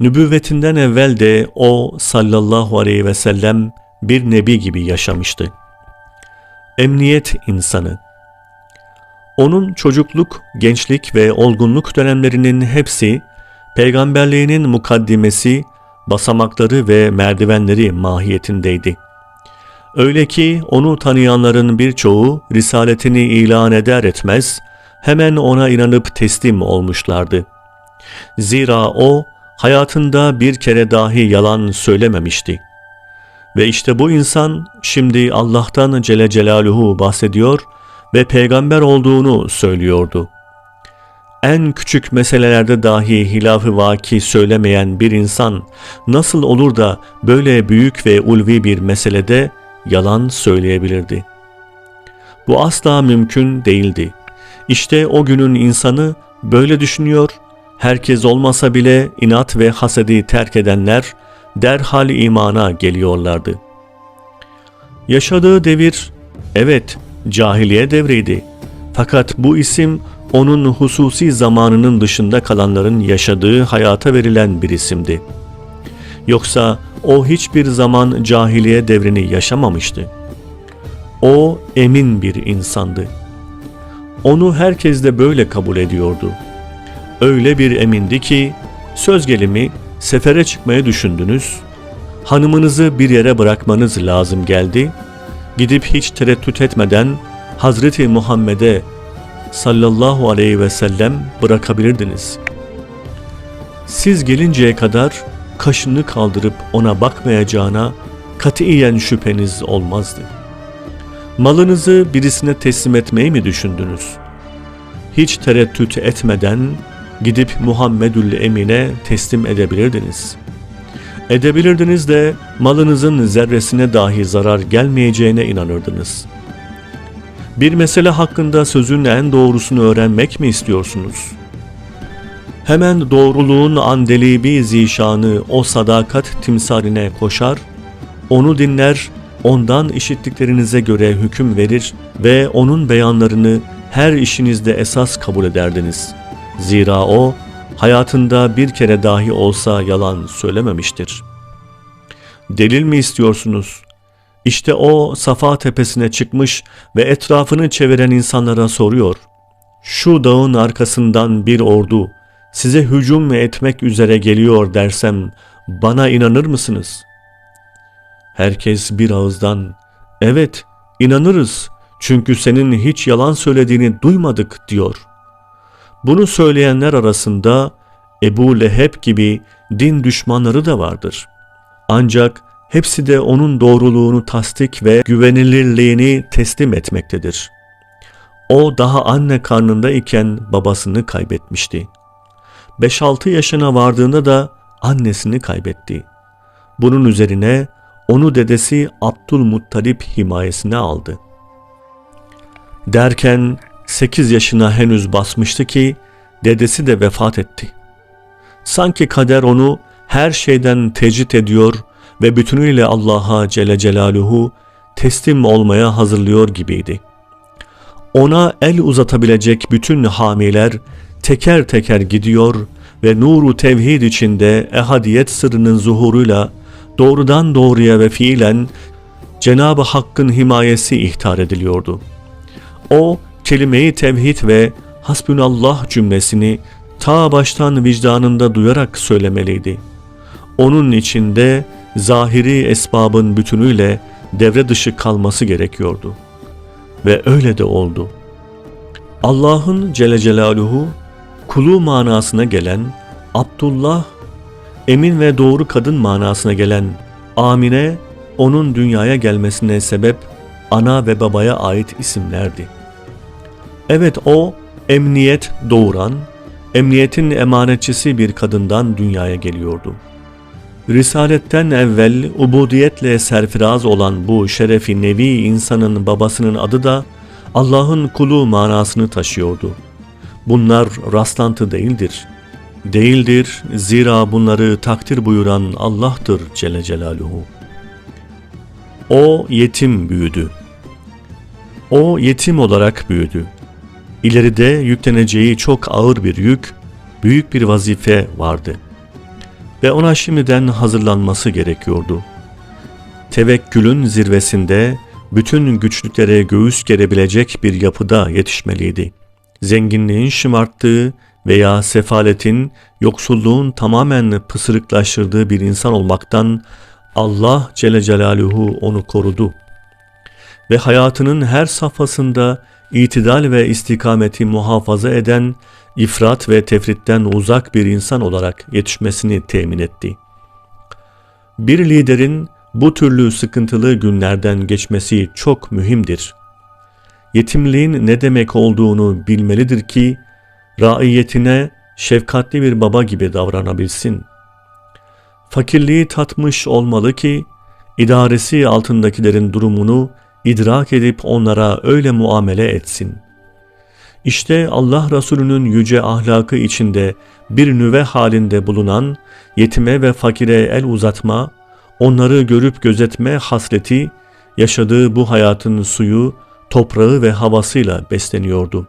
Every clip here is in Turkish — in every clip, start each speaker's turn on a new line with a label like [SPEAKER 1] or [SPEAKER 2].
[SPEAKER 1] Nübüvvetinden evvel de o sallallahu aleyhi ve sellem bir nebi gibi yaşamıştı. Emniyet insanı. Onun çocukluk, gençlik ve olgunluk dönemlerinin hepsi peygamberliğinin mukaddimesi, basamakları ve merdivenleri mahiyetindeydi. Öyle ki onu tanıyanların birçoğu risaletini ilan eder etmez hemen ona inanıp teslim olmuşlardı. Zira o hayatında bir kere dahi yalan söylememişti. Ve işte bu insan şimdi Allah'tan Celle Celaluhu bahsediyor ve peygamber olduğunu söylüyordu. En küçük meselelerde dahi hilafı vaki söylemeyen bir insan nasıl olur da böyle büyük ve ulvi bir meselede yalan söyleyebilirdi? Bu asla mümkün değildi. İşte o günün insanı böyle düşünüyor, herkes olmasa bile inat ve hasedi terk edenler derhal imana geliyorlardı. Yaşadığı devir, evet cahiliye devriydi. Fakat bu isim onun hususi zamanının dışında kalanların yaşadığı hayata verilen bir isimdi. Yoksa o hiçbir zaman cahiliye devrini yaşamamıştı. O emin bir insandı. Onu herkes de böyle kabul ediyordu. Öyle bir emindi ki söz gelimi sefere çıkmaya düşündünüz, hanımınızı bir yere bırakmanız lazım geldi, gidip hiç tereddüt etmeden Hazreti Muhammed'e sallallahu aleyhi ve sellem bırakabilirdiniz. Siz gelinceye kadar kaşını kaldırıp ona bakmayacağına katiyen şüpheniz olmazdı. Malınızı birisine teslim etmeyi mi düşündünüz? Hiç tereddüt etmeden gidip Muhammedül Emin'e teslim edebilirdiniz. Edebilirdiniz de malınızın zerresine dahi zarar gelmeyeceğine inanırdınız. Bir mesele hakkında sözün en doğrusunu öğrenmek mi istiyorsunuz? Hemen doğruluğun andelibi zişanı o sadakat timsaline koşar, onu dinler, ondan işittiklerinize göre hüküm verir ve onun beyanlarını her işinizde esas kabul ederdiniz. Zira o, hayatında bir kere dahi olsa yalan söylememiştir. Delil mi istiyorsunuz? İşte o Safa tepesine çıkmış ve etrafını çeviren insanlara soruyor. Şu dağın arkasından bir ordu size hücum etmek üzere geliyor dersem bana inanır mısınız? Herkes bir ağızdan evet inanırız çünkü senin hiç yalan söylediğini duymadık diyor. Bunu söyleyenler arasında Ebu Leheb gibi din düşmanları da vardır. Ancak hepsi de onun doğruluğunu tasdik ve güvenilirliğini teslim etmektedir. O daha anne karnında iken babasını kaybetmişti. 5-6 yaşına vardığında da annesini kaybetti. Bunun üzerine onu dedesi Abdülmuttalip himayesine aldı. Derken 8 yaşına henüz basmıştı ki dedesi de vefat etti. Sanki kader onu her şeyden tecrit ediyor ve bütünüyle Allah'a Celle Celaluhu teslim olmaya hazırlıyor gibiydi. Ona el uzatabilecek bütün hamiler teker teker gidiyor ve nuru tevhid içinde ehadiyet sırrının zuhuruyla doğrudan doğruya ve fiilen Cenab-ı Hakk'ın himayesi ihtar ediliyordu. O kelime-i tevhid ve hasbunallah cümlesini ta baştan vicdanında duyarak söylemeliydi. Onun içinde zahiri esbabın bütünüyle devre dışı kalması gerekiyordu. Ve öyle de oldu. Allah'ın Celle Celaluhu kulu manasına gelen Abdullah, emin ve doğru kadın manasına gelen Amine, onun dünyaya gelmesine sebep ana ve babaya ait isimlerdi. Evet o emniyet doğuran, emniyetin emanetçisi bir kadından dünyaya geliyordu. Risaletten evvel ubudiyetle serfiraz olan bu şerefi nevi insanın babasının adı da Allah'ın kulu manasını taşıyordu. Bunlar rastlantı değildir. Değildir zira bunları takdir buyuran Allah'tır Celle Celaluhu. O yetim büyüdü. O yetim olarak büyüdü. İleride yükleneceği çok ağır bir yük, büyük bir vazife vardı. ve ona şimdiden hazırlanması gerekiyordu. Tevekkülün zirvesinde bütün güçlüklere göğüs gerebilecek bir yapıda yetişmeliydi. Zenginliğin şımarttığı veya sefaletin, yoksulluğun tamamen pısırıklaştırdığı bir insan olmaktan Allah Celle Celaluhu onu korudu. Ve hayatının her safhasında itidal ve istikameti muhafaza eden, ifrat ve tefritten uzak bir insan olarak yetişmesini temin etti. Bir liderin bu türlü sıkıntılı günlerden geçmesi çok mühimdir. Yetimliğin ne demek olduğunu bilmelidir ki, raiyetine şefkatli bir baba gibi davranabilsin. Fakirliği tatmış olmalı ki, idaresi altındakilerin durumunu idrak edip onlara öyle muamele etsin. İşte Allah Resulü'nün yüce ahlakı içinde bir nüve halinde bulunan yetime ve fakire el uzatma, onları görüp gözetme hasreti, yaşadığı bu hayatın suyu, toprağı ve havasıyla besleniyordu.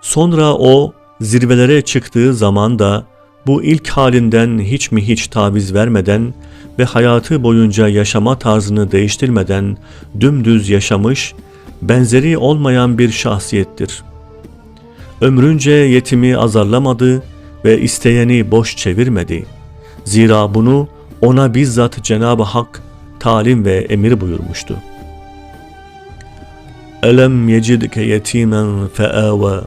[SPEAKER 1] Sonra o zirvelere çıktığı zaman da bu ilk halinden hiç mi hiç taviz vermeden ve hayatı boyunca yaşama tarzını değiştirmeden dümdüz yaşamış, benzeri olmayan bir şahsiyettir. Ömrünce yetimi azarlamadı ve isteyeni boş çevirmedi. Zira bunu ona bizzat Cenab-ı Hak talim ve emir buyurmuştu. Elem yecidke yetimen fe'ava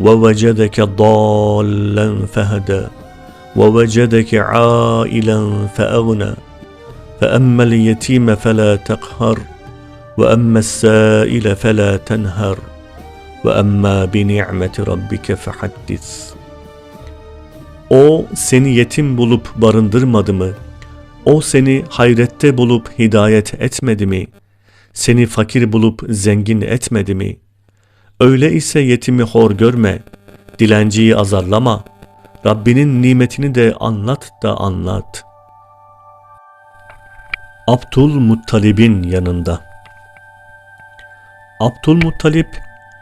[SPEAKER 1] ve vecedeke dallen fehede ووجدك عائلا فأغنى فأما اليتيم فلا تقهر وأما السائل فلا تنهر وأما بنعمة ربك فحدث O seni yetim bulup barındırmadı mı? O seni hayrette bulup hidayet etmedi mi? Seni fakir bulup zengin etmedi mi? Öyle ise yetimi hor görme, dilenciyi azarlama.'' Rabbinin nimetini de anlat da anlat. Abdülmuttalib'in yanında Abdülmuttalip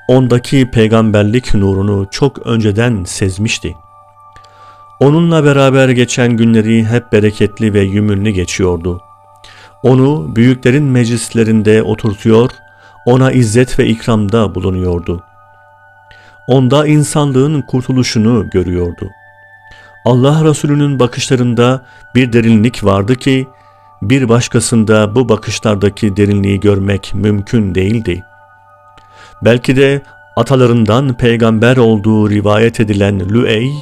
[SPEAKER 1] ondaki peygamberlik nurunu çok önceden sezmişti. Onunla beraber geçen günleri hep bereketli ve yümünlü geçiyordu. Onu büyüklerin meclislerinde oturtuyor, ona izzet ve ikramda bulunuyordu. Onda insanlığın kurtuluşunu görüyordu.'' Allah Resulü'nün bakışlarında bir derinlik vardı ki bir başkasında bu bakışlardaki derinliği görmek mümkün değildi. Belki de atalarından peygamber olduğu rivayet edilen Lüey,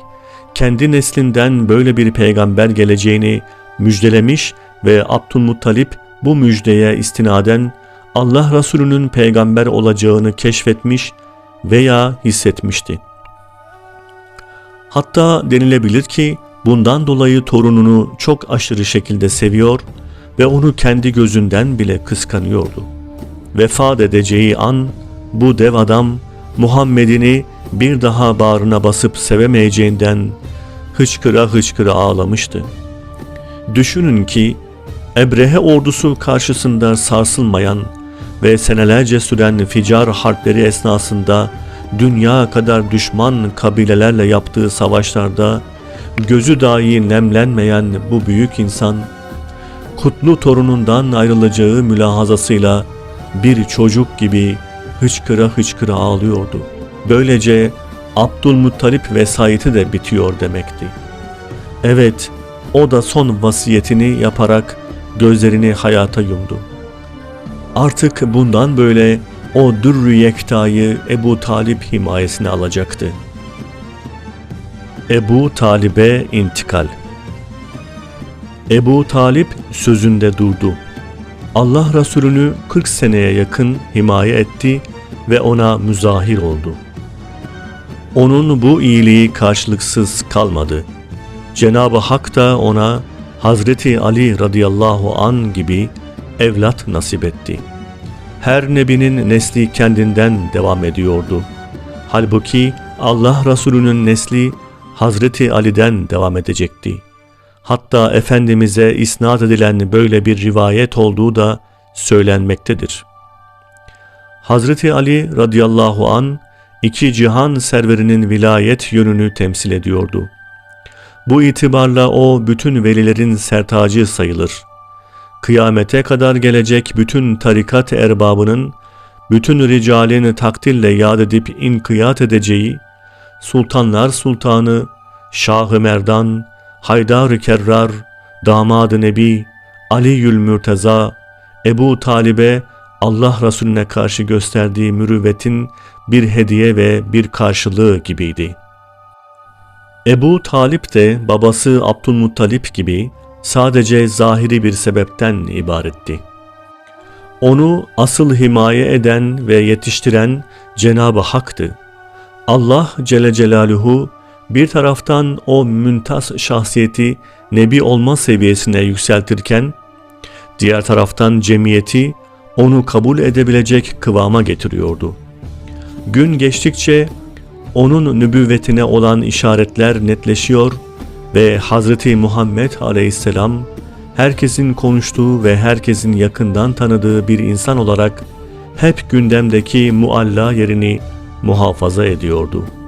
[SPEAKER 1] kendi neslinden böyle bir peygamber geleceğini müjdelemiş ve Abdülmuttalip bu müjdeye istinaden Allah Resulü'nün peygamber olacağını keşfetmiş veya hissetmişti.'' Hatta denilebilir ki bundan dolayı torununu çok aşırı şekilde seviyor ve onu kendi gözünden bile kıskanıyordu. Vefat edeceği an bu dev adam Muhammed'ini bir daha bağrına basıp sevemeyeceğinden hıçkıra hıçkıra ağlamıştı. Düşünün ki Ebrehe ordusu karşısında sarsılmayan ve senelerce süren ficar harpleri esnasında dünya kadar düşman kabilelerle yaptığı savaşlarda gözü dahi nemlenmeyen bu büyük insan, kutlu torunundan ayrılacağı mülahazasıyla bir çocuk gibi hıçkıra hıçkıra ağlıyordu. Böylece Abdülmuttalip vesayeti de bitiyor demekti. Evet, o da son vasiyetini yaparak gözlerini hayata yumdu. Artık bundan böyle o Dürrü Yekta'yı Ebu Talip himayesine alacaktı. Ebu Talib'e intikal Ebu Talip sözünde durdu. Allah Resulü'nü 40 seneye yakın himaye etti ve ona müzahir oldu. Onun bu iyiliği karşılıksız kalmadı. Cenab-ı Hak da ona Hazreti Ali radıyallahu an gibi evlat nasip etti.'' Her nebinin nesli kendinden devam ediyordu. Halbuki Allah Resulü'nün nesli Hazreti Ali'den devam edecekti. Hatta Efendimiz'e isnat edilen böyle bir rivayet olduğu da söylenmektedir. Hazreti Ali radıyallahu an iki cihan serverinin vilayet yönünü temsil ediyordu. Bu itibarla o bütün velilerin sertacı sayılır. Kıyamete kadar gelecek bütün tarikat erbabının, bütün ricalini takdirle yad edip inkiyat edeceği, Sultanlar Sultanı, Şah-ı Merdan, Haydar-ı Kerrar, Damad-ı Nebi, Ali'ül Mürteza, Ebu Talib'e Allah Resulüne karşı gösterdiği mürüvvetin bir hediye ve bir karşılığı gibiydi. Ebu Talip de babası Abdülmuttalip gibi sadece zahiri bir sebepten ibaretti. Onu asıl himaye eden ve yetiştiren Cenab-ı Hak'tı. Allah Celle Celaluhu bir taraftan o müntas şahsiyeti nebi olma seviyesine yükseltirken, diğer taraftan cemiyeti onu kabul edebilecek kıvama getiriyordu. Gün geçtikçe onun nübüvvetine olan işaretler netleşiyor ve Hazreti Muhammed Aleyhisselam herkesin konuştuğu ve herkesin yakından tanıdığı bir insan olarak hep gündemdeki mualla yerini muhafaza ediyordu.''